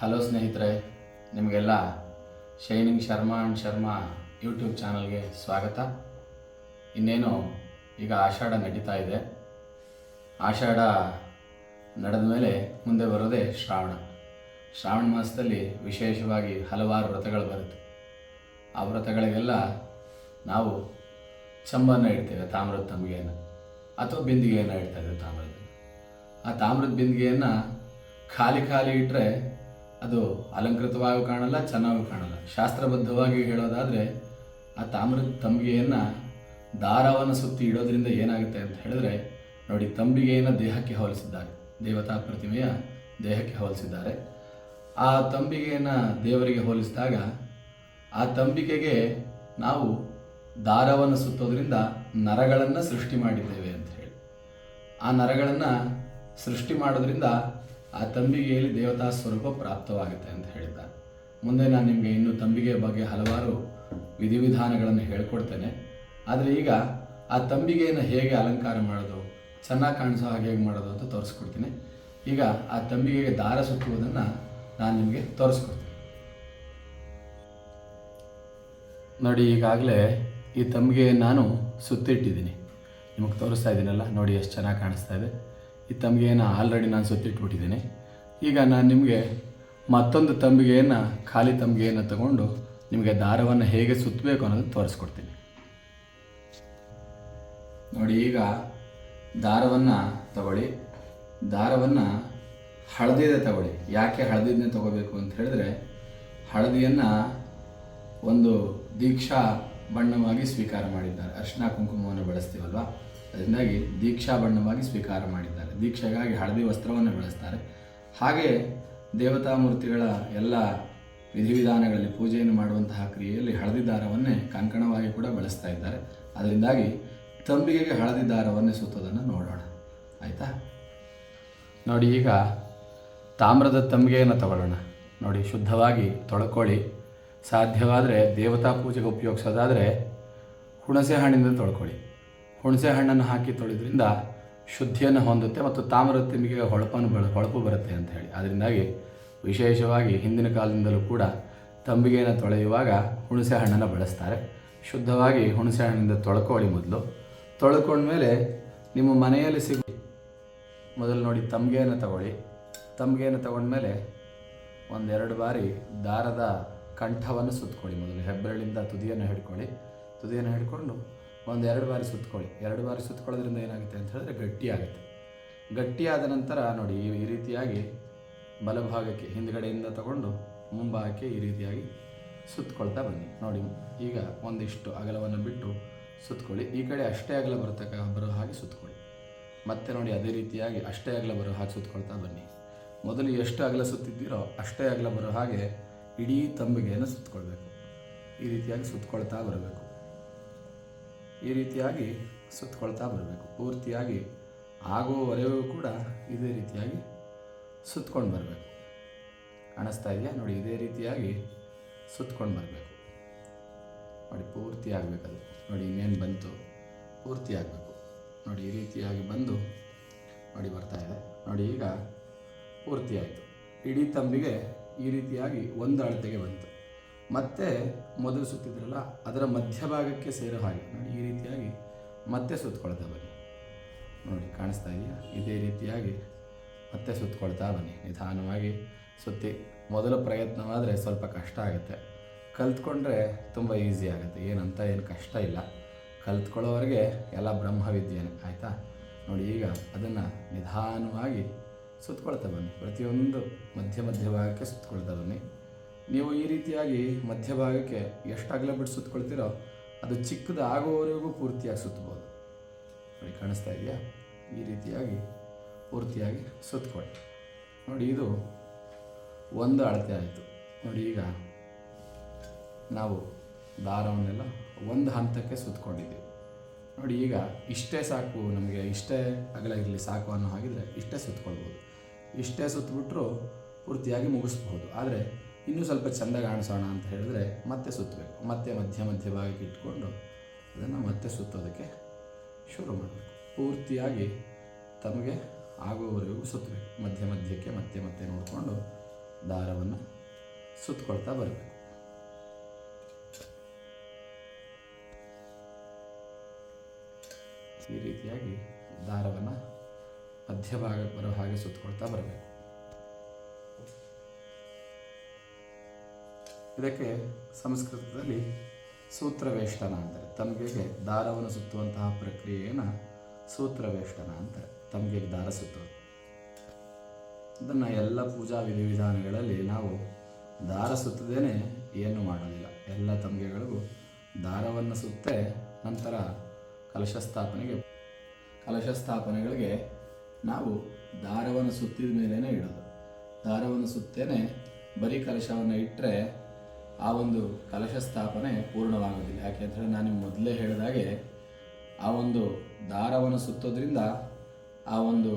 Hello ಸ್ನೇಹಿತರೆ, ನಿಮಗೆಲ್ಲ shining Sharma and Sharma YouTube ಚಾನಲ್ಗೆ ಸ್ವಾಗತ. ಇನ್ನೇನು ಈಗ ಆಷಾಢ ನಡೀತಾ ಇದೆ. ಆಷಾಢ ನಡೆದ ಮೇಲೆ ಮುಂದೆ ಬರೋದೇ ಶ್ರಾವಣ. ಶ್ರಾವಣ ಮಾಸದಲ್ಲಿ ವಿಶೇಷವಾಗಿ ಹಲವಾರು ವ್ರತಗಳು ಬರುತ್ತೆ. ಆ ವ್ರತಗಳಿಗೆಲ್ಲ ನಾವು ಚಂಬನ್ನು ಇಡ್ತೇವೆ, ತಾಮ್ರದ ತಂಬಿಗೆಯನ್ನು, ಅಥವಾ ಬಿಂದಿಗೆಯನ್ನು ಇಡ್ತಾ ಇದ್ದೇವೆ ತಾಮ್ರದ. ಆ ತಾಮ್ರದ ಬಿಂದಿಗೆಯನ್ನು ಖಾಲಿ ಖಾಲಿ ಇಟ್ಟರೆ ಅದು ಅಲಂಕೃತವಾಗಿ ಕಾಣಲ್ಲ, ಚೆನ್ನಾಗೂ ಕಾಣಲ್ಲ. ಶಾಸ್ತ್ರಬದ್ಧವಾಗಿ ಹೇಳೋದಾದರೆ, ಆ ತಾಮ್ರದ ತಂಬಿಗೆಯನ್ನು ದಾರವನ್ನು ಸುತ್ತಿ ಇಡೋದ್ರಿಂದ ಏನಾಗುತ್ತೆ ಅಂತ ಹೇಳಿದ್ರೆ, ನೋಡಿ, ತಂಬಿಗೆಯನ್ನು ದೇಹಕ್ಕೆ ಹೋಲಿಸಿದ್ದಾರೆ. ದೇವತಾ ಪ್ರತಿಮೆಯ ದೇಹಕ್ಕೆ ಹೋಲಿಸಿದ್ದಾರೆ. ಆ ತಂಬಿಗೆಯನ್ನು ದೇವರಿಗೆ ಹೋಲಿಸಿದಾಗ, ಆ ತಂಬಿಕೆಗೆ ನಾವು ದಾರವನ್ನು ಸುತ್ತೋದ್ರಿಂದ ನರಗಳನ್ನು ಸೃಷ್ಟಿ ಮಾಡಿದ್ದೇವೆ ಅಂತ ಹೇಳಿ. ಆ ನರಗಳನ್ನು ಸೃಷ್ಟಿ ಮಾಡೋದ್ರಿಂದ ಆ ತಂಬಿಗೆಯಲ್ಲಿ ದೇವತಾ ಸ್ವರೂಪ ಪ್ರಾಪ್ತವಾಗುತ್ತೆ ಅಂತ ಹೇಳಿದ್ದ ಮುಂದೆ ನಾನು ನಿಮಗೆ ಇನ್ನು ತಂಬಿಗೆ ಬಗ್ಗೆ ಹಲವಾರು ವಿಧಿವಿಧಾನಗಳನ್ನು ಹೇಳ್ಕೊಡ್ತೇನೆ. ಆದರೆ ಈಗ ಆ ತಂಬಿಗೆಯನ್ನು ಹೇಗೆ ಅಲಂಕಾರ ಮಾಡೋದು ಚೆನ್ನಾಗಿ ಕಾಣಿಸೋ ಹಾಗೆ ಹೇಗೆ ಮಾಡೋದು ಅಂತ ತೋರಿಸ್ಕೊಡ್ತೀನಿ. ಈಗ ಆ ತಂಬಿಗೆಗೆ ದಾರ ಸುತ್ತುವುದನ್ನು ನಾನು ನಿಮಗೆ ತೋರಿಸ್ಕೊಡ್ತೀನಿ. ನೋಡಿ, ಈಗಾಗಲೇ ಈ ತಂಬಿಗೆ ನಾನು ಸುತ್ತಿಟ್ಟಿದ್ದೀನಿ. ನಿಮಗೆ ತೋರಿಸ್ತಾ ಇದ್ದೀನಲ್ಲ ನೋಡಿ ಎಷ್ಟು ಚೆನ್ನಾಗಿ ಕಾಣಿಸ್ತಾ ಇದೆ. ಈ ತಂಬಿಗೆಯನ್ನು ಆಲ್ರೆಡಿ ನಾನು ಸುತ್ತಿಟ್ಬಿಟ್ಟಿದ್ದೀನಿ. ಈಗ ನಾನು ನಿಮಗೆ ಮತ್ತೊಂದು ತಂಬಿಗೆಯನ್ನು, ಖಾಲಿ ತಂಬಿಗೆಯನ್ನು ತಗೊಂಡು ನಿಮಗೆ ದಾರವನ್ನು ಹೇಗೆ ಸುತ್ತಬೇಕು ಅನ್ನೋದು ತೋರಿಸ್ಕೊಡ್ತೀನಿ. ನೋಡಿ, ಈಗ ದಾರವನ್ನು ತಗೊಳ್ಳಿ. ದಾರವನ್ನು ಹಳದಿದೆ ತಗೊಳ್ಳಿ. ಯಾಕೆ ಹಳದಿದನ್ನೇ ತಗೋಬೇಕು ಅಂತ ಹೇಳಿದ್ರೆ, ಹಳದಿಯನ್ನು ಒಂದು ದೀಕ್ಷಾ ಬಣ್ಣವಾಗಿ ಸ್ವೀಕಾರ ಮಾಡಿದ್ದಾರೆ. ಅರ್ಶಿನ ಕುಂಕುಮವನ್ನು ಬಳಸ್ತೀವಲ್ವಾ? ಅದರಿಂದಾಗಿ ದೀಕ್ಷಾ ಬಣ್ಣವಾಗಿ ಸ್ವೀಕಾರ ಮಾಡಿದ್ದಾರೆ. ದೀಕ್ಷೆಗಾಗಿ ಹಳದಿ ವಸ್ತ್ರವನ್ನು ಬೆಳೆಸ್ತಾರೆ. ಹಾಗೆ ದೇವತಾ ಮೂರ್ತಿಗಳ ಎಲ್ಲ ವಿಧಿವಿಧಾನಗಳಲ್ಲಿ ಪೂಜೆಯನ್ನು ಮಾಡುವಂತಹ ಕ್ರಿಯೆಯಲ್ಲಿ ಹಳದಿ ದಾರವನ್ನೇ ಕಂಕಣವಾಗಿ ಕೂಡ ಬಳಸ್ತಾ ಇದ್ದಾರೆ. ಅದರಿಂದಾಗಿ ತಂಬಿಗೆಗೆ ಹಳದಿ ದಾರವನ್ನೇ ಸುತ್ತೋದನ್ನು ನೋಡೋಣ. ಆಯಿತಾ? ನೋಡಿ ಈಗ ತಾಮ್ರದ ತಂಬಿಗೆಯನ್ನು ತಗೊಳ್ಳೋಣ. ನೋಡಿ, ಶುದ್ಧವಾಗಿ ತೊಳ್ಕೊಳ್ಳಿ. ಸಾಧ್ಯವಾದರೆ ದೇವತಾ ಪೂಜೆಗೆ ಉಪಯೋಗಿಸೋದಾದರೆ ಹುಣಸೆ ಹಣ್ಣಿನಿಂದ ತೊಳ್ಕೊಳ್ಳಿ. ಹುಣಸೆ ಹಣ್ಣನ್ನು ಹಾಕಿ ತೊಳೆದ್ರಿಂದ ಶುದ್ಧಿಯನ್ನು ಹೊಂದುತ್ತೆ ಮತ್ತು ತಾಮ್ರ ತಿಮಿಗೆ ಹೊಳಪನ್ನು ಬಳ, ಹೊಳಪು ಬರುತ್ತೆ ಅಂತ ಹೇಳಿ. ಅದರಿಂದಾಗಿ ವಿಶೇಷವಾಗಿ ಹಿಂದಿನ ಕಾಲದಿಂದಲೂ ಕೂಡ ತಂಬಿಗೆಯನ್ನು ತೊಳೆಯುವಾಗ ಹುಣಸೆ ಹಣ್ಣನ್ನು ಬಳಸ್ತಾರೆ. ಶುದ್ಧವಾಗಿ ಹುಣಸೆ ಹಣ್ಣಿಂದ ತೊಳ್ಕೊಳ್ಳಿ ಮೊದಲು. ತೊಳ್ಕೊಂಡ್ಮೇಲೆ ನಿಮ್ಮ ಮನೆಯಲ್ಲಿ ಸಿಗು, ಮೊದಲು ನೋಡಿ ತಂಬಿಗೆಯನ್ನು ತಗೊಳ್ಳಿ. ತಂಬಿಗೆಯನ್ನು ತಗೊಂಡ್ಮೇಲೆ ಒಂದೆರಡು ಬಾರಿ ದಾರದ ಕಂಠವನ್ನು ಸುತ್ತಕೊಳ್ಳಿ ಮೊದಲು. ಹೆಬ್ಬೆರಳಿಂದ ತುದಿಯನ್ನು ಹಿಡ್ಕೊಳ್ಳಿ. ತುದಿಯನ್ನು ಹಿಡ್ಕೊಂಡು ಒಂದೆರಡು ಬಾರಿ ಸುತ್ಕೊಳ್ಳಿ. ಎರಡು ಬಾರಿ ಸುತ್ತಕೊಳ್ಳೋದ್ರಿಂದ ಏನಾಗುತ್ತೆ ಅಂತ ಹೇಳಿದ್ರೆ ಗಟ್ಟಿಯಾಗುತ್ತೆ. ಗಟ್ಟಿಯಾದ ನಂತರ ನೋಡಿ, ಈ ರೀತಿಯಾಗಿ ಬಲಭಾಗಕ್ಕೆ ಹಿಂದ್ಗಡೆಯಿಂದ ತಗೊಂಡು ಮುಂಭಾಗಕ್ಕೆ ಈ ರೀತಿಯಾಗಿ ಸುತ್ತಕೊಳ್ತಾ ಬನ್ನಿ. ನೋಡಿ, ಈಗ ಒಂದಿಷ್ಟು ಅಗಲವನ್ನು ಬಿಟ್ಟು ಸುತ್ತಕೊಳ್ಳಿ ಈ ಕಡೆ ಅಷ್ಟೇ ಅಗಲ ಬರತಕ್ಕ ಬರೋ ಹಾಗೆ ಸುತ್ತಕೊಳ್ಳಿ ಮತ್ತೆ ನೋಡಿ, ಅದೇ ರೀತಿಯಾಗಿ ಅಷ್ಟೇ ಅಗಲ ಬರೋ ಹಾಗೆ ಸುತ್ತಕೊಳ್ತಾ ಬನ್ನಿ. ಮೊದಲು ಎಷ್ಟು ಅಗಲ ಸುತ್ತಿದ್ದೀರೋ ಅಷ್ಟೇ ಅಗಲ ಬರೋ ಹಾಗೆ ಇಡೀ ತಂಬಿಗೆಯನ್ನು ಸುತ್ತಕೊಳ್ಬೇಕು ಈ ರೀತಿಯಾಗಿ ಸುತ್ತಕೊಳ್ತಾ ಬರಬೇಕು. ಈ ರೀತಿಯಾಗಿ ಸುತ್ತಕೊಳ್ತಾ ಬರಬೇಕು. ಪೂರ್ತಿಯಾಗಿ ಆಗುವವರೆಗೂ ಕೂಡ ಇದೇ ರೀತಿಯಾಗಿ ಸುತ್ತಕೊಂಡು ಬರಬೇಕು. ಕಾಣಿಸ್ತಾ ಇದೆಯಾ? ನೋಡಿ, ಇದೇ ರೀತಿಯಾಗಿ ಸುತ್ತಕೊಂಡು ಬರಬೇಕು. ನೋಡಿ, ಪೂರ್ತಿ ಆಗಬೇಕದು ನೋಡಿ, ಇನ್ನೇನು ಬಂತು? ಪೂರ್ತಿ ಆಗಬೇಕು. ನೋಡಿ, ಈ ರೀತಿಯಾಗಿ ಬಂದು ನೋಡಿ, ಬರ್ತಾ ಇದೆ. ನೋಡಿ, ಈಗ ಪೂರ್ತಿ ಆಯಿತು. ಇಡೀ ತಂಬಿಗೆ ಈ ರೀತಿಯಾಗಿ ಒಂದು ಅಳತೆಗೆ ಬಂತು. ಮತ್ತೆ ಮೊದಲು ಸುತ್ತಿದ್ರಲ್ಲ ಅದರ ಮಧ್ಯಭಾಗಕ್ಕೆ ಸೇರೋ ಹಾಗೆ. ನೋಡಿ, ಈ ರೀತಿಯಾಗಿ ಮತ್ತೆ ಸುತ್ತಕೊಳ್ತಾ ಬನ್ನಿ. ನೋಡಿ, ಕಾಣಿಸ್ತಾ ಇದೆಯಾ? ಇದೇ ರೀತಿಯಾಗಿ ಮತ್ತೆ ಸುತ್ತಕೊಳ್ತಾ ಬನ್ನಿ. ನಿಧಾನವಾಗಿ ಸುತ್ತಿ. ಮೊದಲ ಪ್ರಯತ್ನವಾದರೆ ಸ್ವಲ್ಪ ಕಷ್ಟ ಆಗುತ್ತೆ. ಕಲ್ತ್ಕೊಂಡ್ರೆ ತುಂಬ ಈಸಿ ಆಗುತ್ತೆ. ಏನಂತ ಏನು ಕಷ್ಟ ಇಲ್ಲ. ಕಲ್ತ್ಕೊಳ್ಳೋವರೆಗೆ ಎಲ್ಲ ಬ್ರಹ್ಮವಿದ್ಯೆನೇ, ಆಯಿತಾ? ನೋಡಿ, ಈಗ ಅದನ್ನು ನಿಧಾನವಾಗಿ ಸುತ್ತಕೊಳ್ತಾ ಬನ್ನಿ. ಪ್ರತಿಯೊಂದು ಮಧ್ಯ ಮಧ್ಯಭಾಗಕ್ಕೆ ಸುತ್ತಕೊಳ್ತಾ ಬನ್ನಿ. ನೀವು ಈ ರೀತಿಯಾಗಿ ಮಧ್ಯಭಾಗಕ್ಕೆ ಎಷ್ಟು ಅಗಲ ಬಿಟ್ಟು ಸುತ್ತಕೊಳ್ತೀರೋ ಅದು ಚಿಕ್ಕದಾಗೋವರೆಗೂ ಪೂರ್ತಿಯಾಗಿ ಸುತ್ತಬಹುದು ನೋಡಿ, ಕಾಣಿಸ್ತಾ ಇದೆಯಾ? ಈ ರೀತಿಯಾಗಿ ಪೂರ್ತಿಯಾಗಿ ಸುತ್ತಕೊಳ್ಳಿ ನೋಡಿ, ಇದು ಒಂದು ಅಳತೆ ಆಯಿತು. ನೋಡಿ, ಈಗ ನಾವು ದಾರವನ್ನೆಲ್ಲ ಒಂದು ಹಂತಕ್ಕೆ ಸುತ್ತಕೊಂಡಿದ್ದೀವಿ ನೋಡಿ, ಈಗ ಇಷ್ಟೇ ಸಾಕು, ನಮಗೆ ಇಷ್ಟೇ ಅಗಲ ಇರಲಿ ಸಾಕು ಅನ್ನೋ ಹಾಗಿದ್ರೆ ಇಷ್ಟೇ ಸುತ್ತಕೊಳ್ಬೋದು ಇಷ್ಟೇ ಸುತ್ತಬಿಟ್ರು ಪೂರ್ತಿಯಾಗಿ ಮುಗಿಸ್ಬೋದು ಆದರೆ ಇನ್ನೂ ಸ್ವಲ್ಪ ಚೆಂದ ಕಾಣಿಸೋಣ ಅಂತ ಹೇಳಿದ್ರೆ ಮತ್ತೆ ಸುತ್ತಬೇಕು. ಮತ್ತೆ ಮಧ್ಯ ಮಧ್ಯ ಭಾಗಕ್ಕೆ ಇಟ್ಕೊಂಡು ಅದನ್ನು ಮತ್ತೆ ಸುತ್ತೋದಕ್ಕೆ ಶುರು ಮಾಡಬೇಕು. ಪೂರ್ತಿಯಾಗಿ ತಮಗೆ ಆಗುವವರೆಗೂ ಸುತ್ತಬೇಕು. ಮಧ್ಯ ಮಧ್ಯಕ್ಕೆ ಮತ್ತೆ ಮತ್ತೆ ನೋಡಿಕೊಂಡು ದಾರವನ್ನು ಸುತ್ತಕೊಳ್ತಾ ಬರಬೇಕು. ಈ ರೀತಿಯಾಗಿ ದಾರವನ್ನು ಮಧ್ಯಭಾಗಕ್ಕೆ ಬರೋ ಹಾಗೆ ಸುತ್ತಕೊಳ್ತಾ ಬರಬೇಕು. ಇದಕ್ಕೆ ಸಂಸ್ಕೃತದಲ್ಲಿ ಸೂತ್ರವೇಷ್ಟನ ಅಂತಾರೆ. ತಮಗೆಗೆ ದಾರವನ್ನು ಸುತ್ತುವಂತಹ ಪ್ರಕ್ರಿಯೆಯನ್ನು ಸೂತ್ರವೇಷ್ಟನ ಅಂತಾರೆ. ತಮಗೆಗೆ ದಾರ ಸುತ್ತೋದು ಇದನ್ನು ಎಲ್ಲ ಪೂಜಾ ವಿಧಿವಿಧಾನಗಳಲ್ಲಿ ನಾವು ದಾರ ಸುತ್ತದೇನೆ ಏನು ಮಾಡೋದಿಲ್ಲ. ಎಲ್ಲ ತಮಗೆಗಳಿಗೂ ದಾರವನ್ನು ಸುತ್ತೆ ನಂತರ ಕಲಶ ಸ್ಥಾಪನೆಗೆ ಕಲಶ ಸ್ಥಾಪನೆಗಳಿಗೆ ನಾವು ದಾರವನ್ನು ಸುತ್ತಿದ ಮೇಲೇ ಇಡೋದು. ದಾರವನ್ನು ಸುತ್ತೇನೆ ಬರೀ ಕಲಶವನ್ನು ಇಟ್ಟರೆ ಆ ಒಂದು ಕಲಶ ಸ್ಥಾಪನೆ ಪೂರ್ಣವಾಗೋದಿಲ್ಲ ಯಾಕೆ ಅಂತ ಹೇಳಿ ನಾನು ಮೊದಲೇ ಹೇಳಿದಾಗೆ ಆ ಒಂದು ದಾರವನ್ನು ಸುತ್ತೋದ್ರಿಂದ ಆ ಒಂದು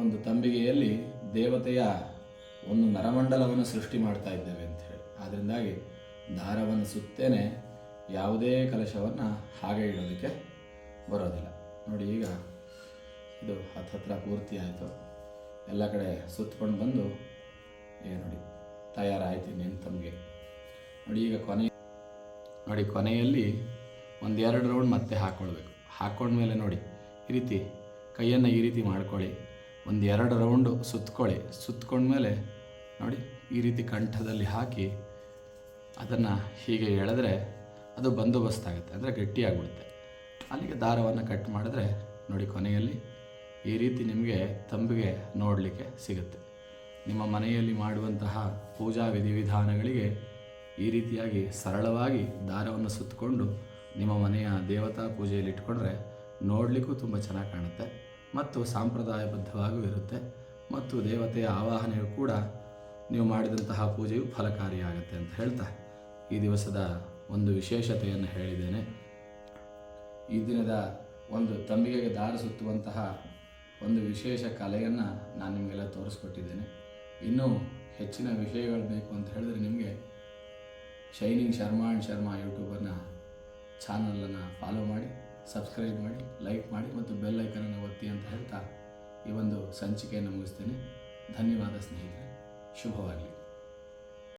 ಒಂದು ತಂಬಿಗೆಯಲ್ಲಿ ದೇವತೆಯ ಒಂದು ನರಮಂಡಲವನ್ನು ಸೃಷ್ಟಿ ಮಾಡ್ತಾ ಇದ್ದೇವೆ ಅಂತ ಹೇಳಿ. ಅದರಿಂದಾಗಿ ದಾರವನ್ನು ಸುತ್ತೇನೆ ಯಾವುದೇ ಕಲಶವನ್ನು ಹಾಗೆ ಇಡೋದಕ್ಕೆ ಬರೋದಿಲ್ಲ. ನೋಡಿ ಈಗ ಇದು ಹತ್ತತ್ರ ಪೂರ್ತಿ ಆಯಿತು. ಎಲ್ಲ ಕಡೆ ಸುತ್ತಕೊಂಡು ಬಂದು ಈಗ ನೋಡಿ, ತಯಾರಾಯ್ತು ಇನ್ನೇನು ತಮಗೆ ನೋಡಿ ಈಗ ಕೊನೆ ನೋಡಿ ಕೊನೆಯಲ್ಲಿ ಒಂದೆರಡು ರೌಂಡ್ ಮತ್ತೆ ಹಾಕ್ಕೊಳ್ಬೇಕು ಹಾಕ್ಕೊಂಡ್ಮೇಲೆ ನೋಡಿ, ಈ ರೀತಿ ಕೈಯನ್ನು ಈ ರೀತಿ ಮಾಡ್ಕೊಳ್ಳಿ. ಒಂದು ಎರಡು ರೌಂಡು ಸುತ್ಕೊಳ್ಳಿ. ಸುತ್ಕೊಂಡ್ಮೇಲೆ ನೋಡಿ, ಈ ರೀತಿ ಕಂಠದಲ್ಲಿ ಹಾಕಿ ಅದನ್ನು ಹೀಗೆ ಎಳೆದ್ರೆ ಅದು ಬಂದೋಬಸ್ತ್ ಆಗುತ್ತೆ. ಅಂದರೆ ಗಟ್ಟಿಯಾಗ್ಬಿಡುತ್ತೆ. ಅಲ್ಲಿಗೆ ದಾರವನ್ನು ಕಟ್ ಮಾಡಿದ್ರೆ ನೋಡಿ ಕೊನೆಯಲ್ಲಿ ಈ ರೀತಿ ನಿಮಗೆ ತಂಬಿಗೆ ನೋಡಲಿಕ್ಕೆ ಸಿಗುತ್ತೆ. ನಿಮ್ಮ ಮನೆಯಲ್ಲಿ ಮಾಡುವಂತಹ ಪೂಜಾ ವಿಧಿವಿಧಾನಗಳಿಗೆ ಈ ರೀತಿಯಾಗಿ ಸರಳವಾಗಿ ದಾರವನ್ನು ಸುತ್ತಕೊಂಡು ನಿಮ್ಮ ಮನೆಯ ದೇವತಾ ಪೂಜೆಯಲ್ಲಿ ಇಟ್ಕೊಂಡ್ರೆ ನೋಡಲಿಕ್ಕೂ ತುಂಬ ಚೆನ್ನಾಗಿ ಕಾಣುತ್ತೆ. ಮತ್ತು ಸಾಂಪ್ರದಾಯಬದ್ಧವಾಗೂ ಇರುತ್ತೆ. ಮತ್ತು ದೇವತೆಯ ಆವಾಹನೆಯು ಕೂಡ ನೀವು ಮಾಡಿದಂತಹ ಪೂಜೆಯು ಫಲಕಾರಿಯಾಗುತ್ತೆ ಅಂತ ಹೇಳ್ತಾ ಈ ದಿವಸದ ಒಂದು ವಿಶೇಷತೆಯನ್ನು ಹೇಳಿದ್ದೇನೆ. ಈ ದಿನದ ಒಂದು ತಂಬಿಗೆಗೆ ದಾರ ಸುತ್ತುವಂತಹ ಒಂದು ವಿಶೇಷ ಕಲೆಯನ್ನು ನಾನು ನಿಮಗೆಲ್ಲ ತೋರಿಸ್ಕೊಟ್ಟಿದ್ದೇನೆ. ಇನ್ನೂ ಹೆಚ್ಚಿನ ವಿಷಯಗಳು ಬೇಕು ಅಂತ ಹೇಳಿದ್ರೆ ನಿಮಗೆ ಶೈನಿಂಗ್ ಶರ್ಮಾ ಆ್ಯಂಡ್ ಶರ್ಮಾ ಯೂಟ್ಯೂಬರ್ನ ಚಾನಲನ್ನು ಫಾಲೋ ಮಾಡಿ ಸಬ್ಸ್ಕ್ರೈಬ್ ಮಾಡಿ ಲೈಕ್ ಮಾಡಿ ಮತ್ತು ಬೆಲ್ ಐಕನನ್ನು ಒತ್ತಿ ಅಂತ ಹೇಳ್ತಾ ಈ ಒಂದು ಸಂಚಿಕೆಯನ್ನು ಮುಗಿಸ್ತೇನೆ. ಧನ್ಯವಾದ ಸ್ನೇಹಿತರೆ. ಶುಭವಾಗಲಿ.